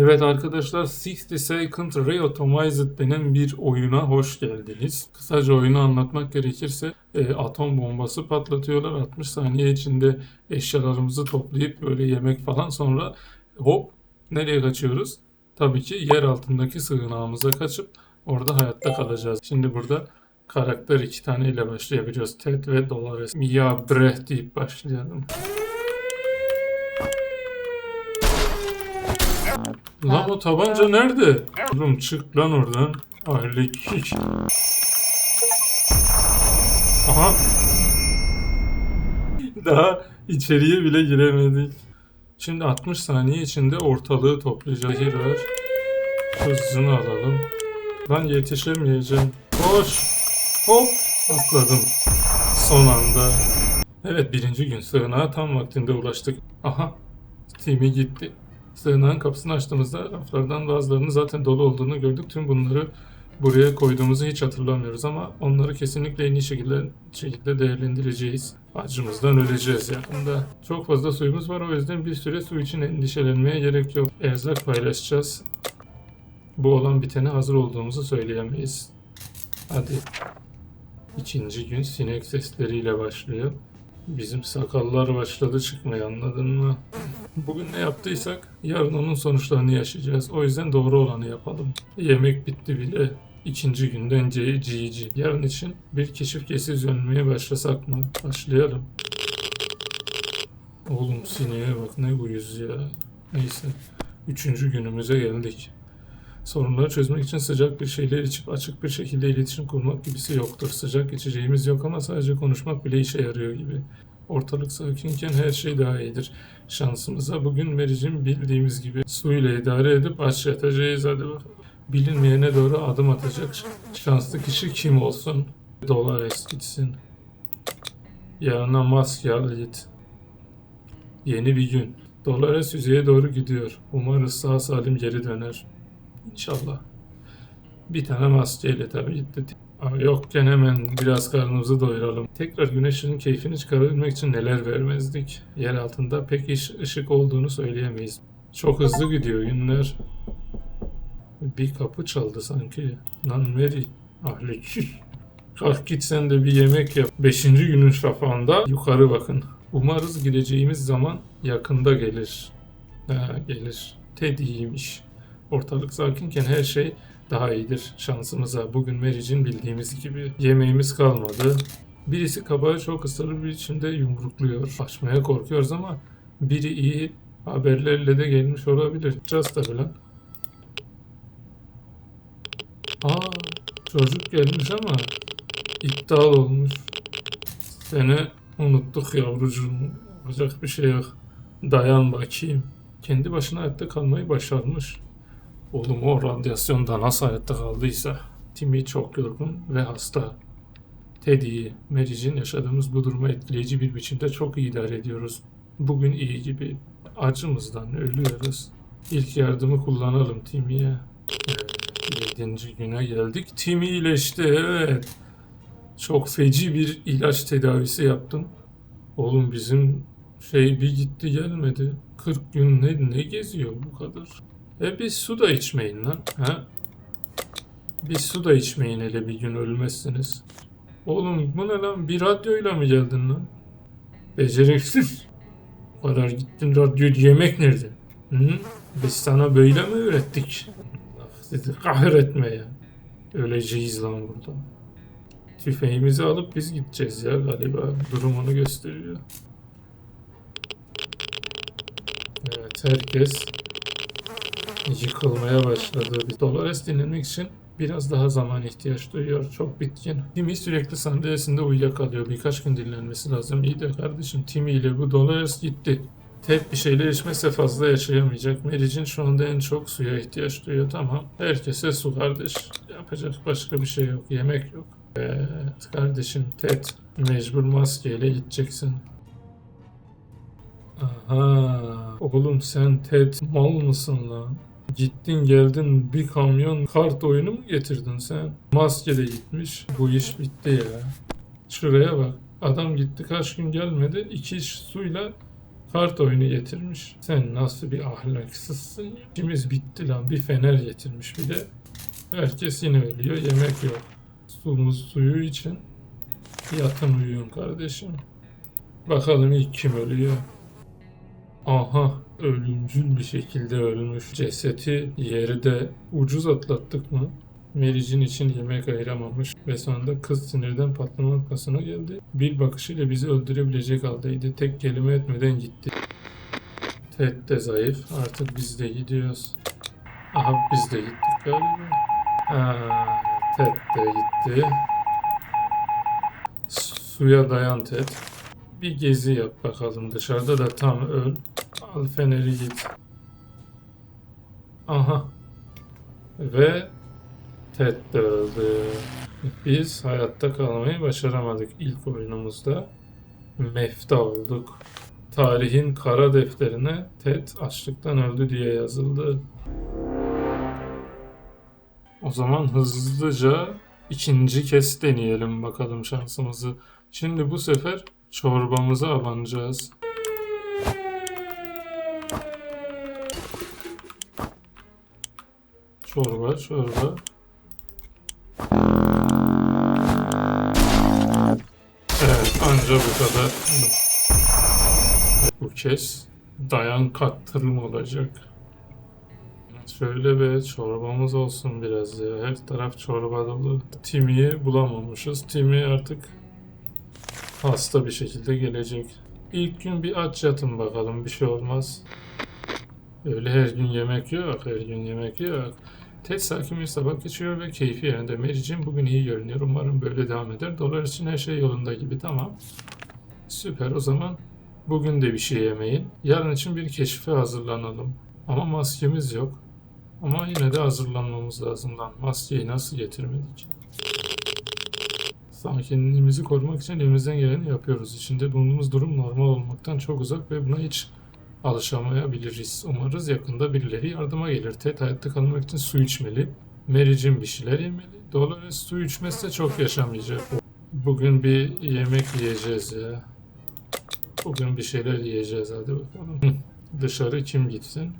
Evet arkadaşlar 60 Second Re-Automized denen bir oyuna hoş geldiniz. Kısaca oyunu anlatmak gerekirse e, atom bombası patlatıyorlar. 60 saniye içinde eşyalarımızı toplayıp böyle yemek falan sonra hop nereye kaçıyoruz? Tabii ki yer altındaki sığınağımıza kaçıp orada hayatta kalacağız. Şimdi burada karakter iki tane ile başlayabiliyoruz. Ted ve Dolores. Ya bre deyip başlayalım. Lan o tabanca nerede? Oğlum çık lan oradan. Aile kik. Aha. Daha içeriye bile giremedik. Şimdi 60 saniye içinde ortalığı toplayacağız. Var. Hızını alalım. Lan yetişemeyeceğim. Koş. Hop. Atladım. Son anda. Evet birinci gün sığınağa tam vaktinde ulaştık. Aha. Timi gitti. Sığınağın kapısını açtığımızda raflardan bazılarının zaten dolu olduğunu gördük. Tüm bunları buraya koyduğumuzu hiç hatırlamıyoruz ama onları kesinlikle en iyi şekilde, şekilde değerlendireceğiz. Acımızdan öleceğiz yakında. Çok fazla suyumuz var o yüzden bir süre su için endişelenmeye gerek yok. Erzak paylaşacağız. Bu olan bitene hazır olduğumuzu söyleyemeyiz. Hadi. İkinci gün sinek sesleriyle başlıyor. Bizim sakallar başladı çıkmaya anladın mı? Bugün ne yaptıysak yarın onun sonuçlarını yaşayacağız. O yüzden doğru olanı yapalım. Yemek bitti bile. İkinci günden GG. Yarın için bir keşif gezi düzenlemeye başlasak mı? Başlayalım. Oğlum sineğe bak ne uyuz ya. Neyse. Üçüncü günümüze geldik. Sorunları çözmek için sıcak bir şeyler içip açık bir şekilde iletişim kurmak gibisi yoktur. Sıcak içeceğimiz yok ama sadece konuşmak bile işe yarıyor gibi. Ortalık sakinken her şey daha iyidir. Şansımıza bugün Meric'in bildiğimiz gibi suyla idare edip aç yatacağız hadi bakalım. Bilinmeyene doğru adım atacak şanslı kişi kim olsun? Dolores gitsin. Yanına maske al git. Yeni bir gün. Dolores yüzeye doğru gidiyor. Umarız sağ salim geri döner. İnşallah. Bir tane maskeyle tabii gitti. Yokken hemen biraz karnımızı doyuralım. Tekrar güneşin keyfini çıkarabilmek için neler vermezdik. Yer altında pek iş, ışık olduğunu söyleyemeyiz. Çok hızlı gidiyor günler. Bir kapı çaldı sanki. Lan Mary. Ahlik. Kalk git sen de bir yemek yap. Beşinci günün şafağında yukarı bakın. Umarız gideceğimiz zaman yakında gelir. Ha, gelir. Ted iyiymiş. Ortalık sakinken her şey daha iyidir şansımıza. Bugün Meric'in bildiğimiz gibi yemeğimiz kalmadı. Birisi kabağı çok ısrarlı bir biçimde yumrukluyor. Açmaya korkuyoruz ama biri iyi haberlerle de gelmiş olabilir. Just tabi lan. Aa çocuk gelmiş ama iptal olmuş. Seni unuttuk yavrucuğum. Yapacak bir şey yok. Dayan bakayım. Kendi başına hayatta kalmayı başarmış. Oğlum o radyasyonda nasıl hayatta kaldıysa. Timmy çok yorgun ve hasta. Teddy'yi, Mary'cin yaşadığımız bu durumu etkileyici bir biçimde çok iyi idare ediyoruz. Bugün iyi gibi. Acımızdan ölüyoruz. İlk yardımı kullanalım Timmy'ye. Evet, yedinci güne geldik. Timmy iyileşti evet. Çok feci bir ilaç tedavisi yaptım. Oğlum bizim şey bir gitti gelmedi. 40 gün ne, ne geziyor bu kadar? E bir su da içmeyin lan. Ha? Bir su da içmeyin hele bir gün ölmezsiniz. Oğlum bu ne lan? Bir radyoyla mı geldin lan? Beceriksiz. O kadar gittin radyo yemek nerede? Hı? Biz sana böyle mi öğrettik? Sizi kahretmeye. Öleceğiz lan burada. Tüfeğimizi alıp biz gideceğiz ya galiba. Durum onu gösteriyor. Evet herkes yıkılmaya başladı. Dolores dinlemek için biraz daha zaman ihtiyaç duyuyor. Çok bitkin. Timmy sürekli sandalyesinde uyuyakalıyor. Birkaç gün dinlenmesi lazım. İyi de kardeşim Timmy ile bu Dolores gitti. Tek bir şeyler içmezse fazla yaşayamayacak. Mary'cin şu anda en çok suya ihtiyaç duyuyor. Tamam. Herkese su kardeş. Yapacak başka bir şey yok. Yemek yok. Evet kardeşim Ted mecbur maskeyle gideceksin. Aha. Oğlum sen Ted mal mısın lan? Gittin geldin bir kamyon kart oyunu mu getirdin sen? Maske de gitmiş. Bu iş bitti ya. Şuraya bak. Adam gitti kaç gün gelmedi. İki iş suyla Kart oyunu getirmiş. Sen nasıl bir ahlaksızsın ya. İşimiz bitti lan. Bir fener getirmiş bir de. Herkes yine ölüyor. Yemek yok. Sumuz suyu için yatın uyuyun kardeşim. Bakalım ilk kim ölüyor? Aha ölümcül bir şekilde ölmüş. Ceseti yerde ucuz atlattık mı? Meric'in için yemek ayıramamış ve sonunda kız sinirden patlama noktasına geldi. Bir bakışıyla bizi öldürebilecek haldeydi. Tek kelime etmeden gitti. Ted de zayıf. Artık biz de gidiyoruz. Aha biz de gittik galiba. Ha, Ted de gitti. Suya dayan Ted. Bir gezi yap bakalım dışarıda da tam öl. Al git. Aha. Ve Ted de öldü. Biz hayatta kalmayı başaramadık ilk oyunumuzda. Mefta olduk. Tarihin kara defterine Ted açlıktan öldü diye yazıldı. O zaman hızlıca ikinci kez deneyelim bakalım şansımızı. Şimdi bu sefer çorbamıza abanacağız. Çorba, çorba. Evet, anca bu kadar. Bu kez dayan kattırım olacak. Şöyle bir çorbamız olsun biraz ya. Her taraf çorba dolu. Timi'yi bulamamışız. Timi artık hasta bir şekilde gelecek. İlk gün bir aç yatın bakalım bir şey olmaz. Öyle her gün yemek yok, her gün yemek yok. Ted sakin bir sabah geçiyor ve keyfi yerinde. Mary'cim bugün iyi görünüyor. Umarım böyle devam eder. Dolar için her şey yolunda gibi. Tamam. Süper. O zaman bugün de bir şey yemeyin. Yarın için bir keşfe hazırlanalım. Ama maskemiz yok. Ama yine de hazırlanmamız lazım lan. Maskeyi nasıl getirmedik? Sakinliğimizi korumak için elimizden geleni yapıyoruz. İçinde bulunduğumuz durum normal olmaktan çok uzak ve buna hiç alışamayabiliriz. Umarız yakında birileri yardıma gelir. Ted hayatta kalmak için su içmeli. Mary'cim bir şeyler yemeli. Dolores su içmezse çok yaşamayacak. Bugün bir yemek yiyeceğiz ya. Bugün bir şeyler yiyeceğiz hadi bakalım. Dışarı kim gitsin?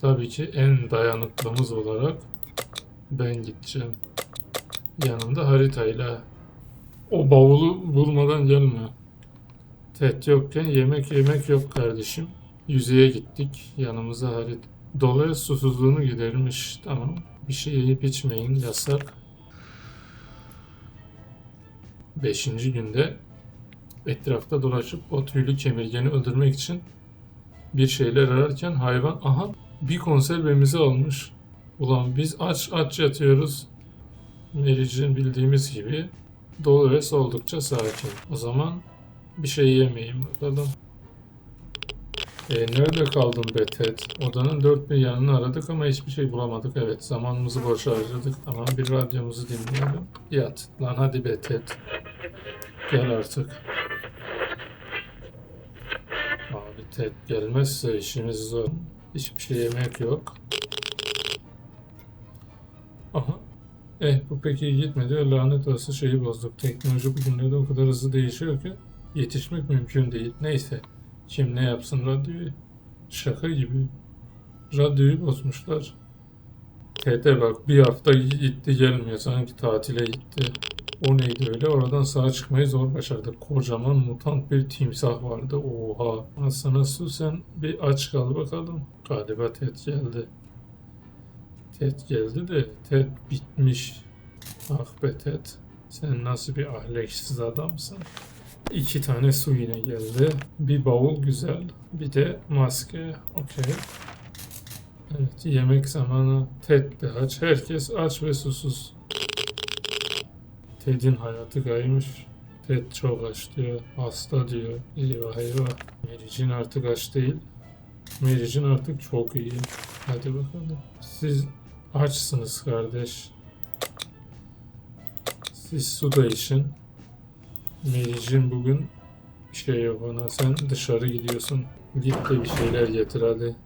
Tabii ki en dayanıklımız olarak ben gideceğim. Yanımda haritayla. O bavulu bulmadan gelme. Ted yokken yemek yemek yok kardeşim. Yüzeye gittik. Yanımıza harit. Dolayı susuzluğunu gidermiş. Tamam. Bir şey yiyip içmeyin. Yasak. Beşinci günde etrafta dolaşıp o tüylü kemirgeni öldürmek için bir şeyler ararken hayvan aha bir konservemizi almış. Ulan biz aç aç yatıyoruz. Mary'cin bildiğimiz gibi Dolores oldukça sakin. O zaman bir şey yemeyeyim bakalım. E, nerede kaldın be Ted? Odanın dört bir yanını aradık ama hiçbir şey bulamadık. Evet zamanımızı boşa harcadık. Tamam bir radyomuzu dinleyelim. Yat. Lan hadi be Ted. Gel artık. Abi Ted gelmezse işimiz zor. Hiçbir şey yemek yok. Aha. Eh bu pek iyi gitmedi lanet olası şeyi bozduk. Teknoloji bugünlerde o kadar hızlı değişiyor ki yetişmek mümkün değil. Neyse. Kim ne yapsın radyoyu? Şaka gibi. Radyoyu bozmuşlar. TT bak bir hafta gitti gelmiyor. Sanki tatile gitti. O neydi öyle? Oradan sağa çıkmayı zor başardık. Kocaman mutant bir timsah vardı. Oha. Aslında su sen bir aç kal bakalım. Galiba Ted geldi. Ted geldi de Ted bitmiş. Ah be Ted. Sen nasıl bir ahlaksız adamsın. İki tane su yine geldi. Bir bavul güzel. Bir de maske. Okey. Evet yemek zamanı. Ted de aç. Herkes aç ve susuz. Ted'in hayatı kaymış. Ted çok aç diyor. Hasta diyor. Eyvah eyvah. Mary'cin artık aç değil. Mary'cin artık çok iyi. Hadi bakalım. Siz açsınız kardeş. Siz su da için. Mary'cin bugün şey yok ona. Sen dışarı gidiyorsun. Git de bir şeyler getir hadi.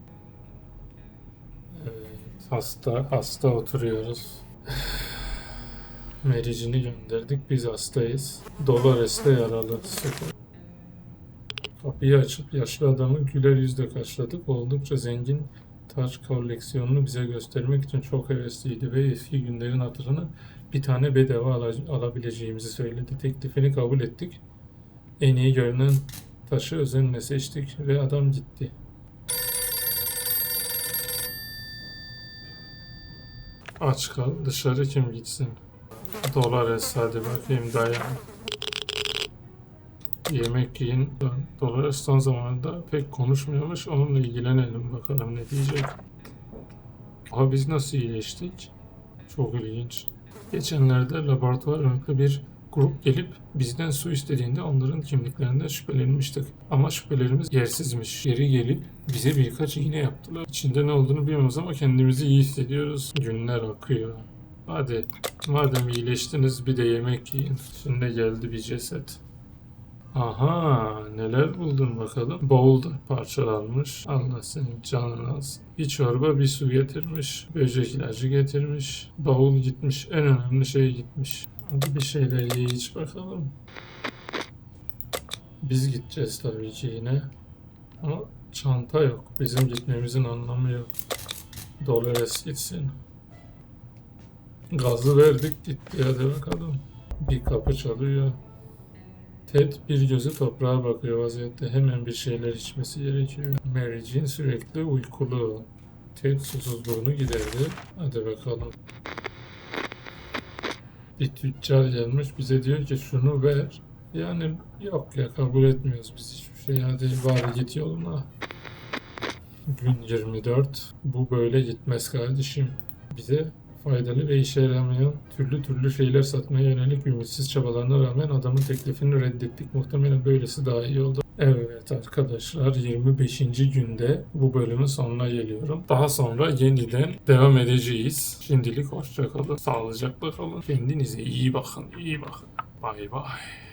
Evet, hasta hasta oturuyoruz. Mary'cini gönderdik. Biz hastayız. Dolores de yaralı. Süper. Kapıyı açıp yaşlı adamı güler yüzle karşıladık. Oldukça zengin taç koleksiyonunu bize göstermek için çok hevesliydi ve eski günlerin hatırına bir tane bedava ala- alabileceğimizi söyledi. Teklifini kabul ettik. En iyi görünen taşı özenle seçtik ve adam gitti. Aç kal, dışarı kim gitsin? Dolores hadi bakayım dayan. Yemek yiyin. Dolores son zamanlarda pek konuşmuyormuş. Onunla ilgilenelim bakalım ne diyecek. Aha biz nasıl iyileştik? Çok ilginç. Geçenlerde laboratuvar önlüklü bir grup gelip bizden su istediğinde onların kimliklerinden şüphelenmiştik. Ama şüphelerimiz yersizmiş. Geri gelip bize birkaç iğne yaptılar. İçinde ne olduğunu bilmiyoruz ama kendimizi iyi hissediyoruz. Günler akıyor. Hadi madem iyileştiniz bir de yemek yiyin. Şimdi geldi bir ceset. Aha neler buldun bakalım. Boulder parçalanmış. Allah senin canını alsın. Bir çorba bir su getirmiş. Böcek ilacı getirmiş. Bavul gitmiş. En önemli şey gitmiş. Hadi bir şeyler ye iç bakalım. Biz gideceğiz tabii ki yine. Ama çanta yok. Bizim gitmemizin anlamı yok. Dolores gitsin. Gazı verdik gitti hadi bakalım. Bir kapı çalıyor. Ted bir gözü toprağa bakıyor vaziyette. Hemen bir şeyler içmesi gerekiyor. Mary Jane sürekli uykulu. Ted susuzluğunu giderdi. Hadi bakalım. Bir tüccar gelmiş bize diyor ki şunu ver. Yani yok ya kabul etmiyoruz biz hiçbir şey. Hadi bari git yoluna. Gün 24. Bu böyle gitmez kardeşim. Bize faydalı ve işe yaramayan türlü türlü şeyler satmaya yönelik ümitsiz çabalarına rağmen adamın teklifini reddettik. Muhtemelen böylesi daha iyi oldu. Evet arkadaşlar 25. günde bu bölümün sonuna geliyorum. Daha sonra yeniden devam edeceğiz. Şimdilik hoşçakalın. Sağlıcakla kalın. Kendinize iyi bakın. iyi bakın. Bay bay.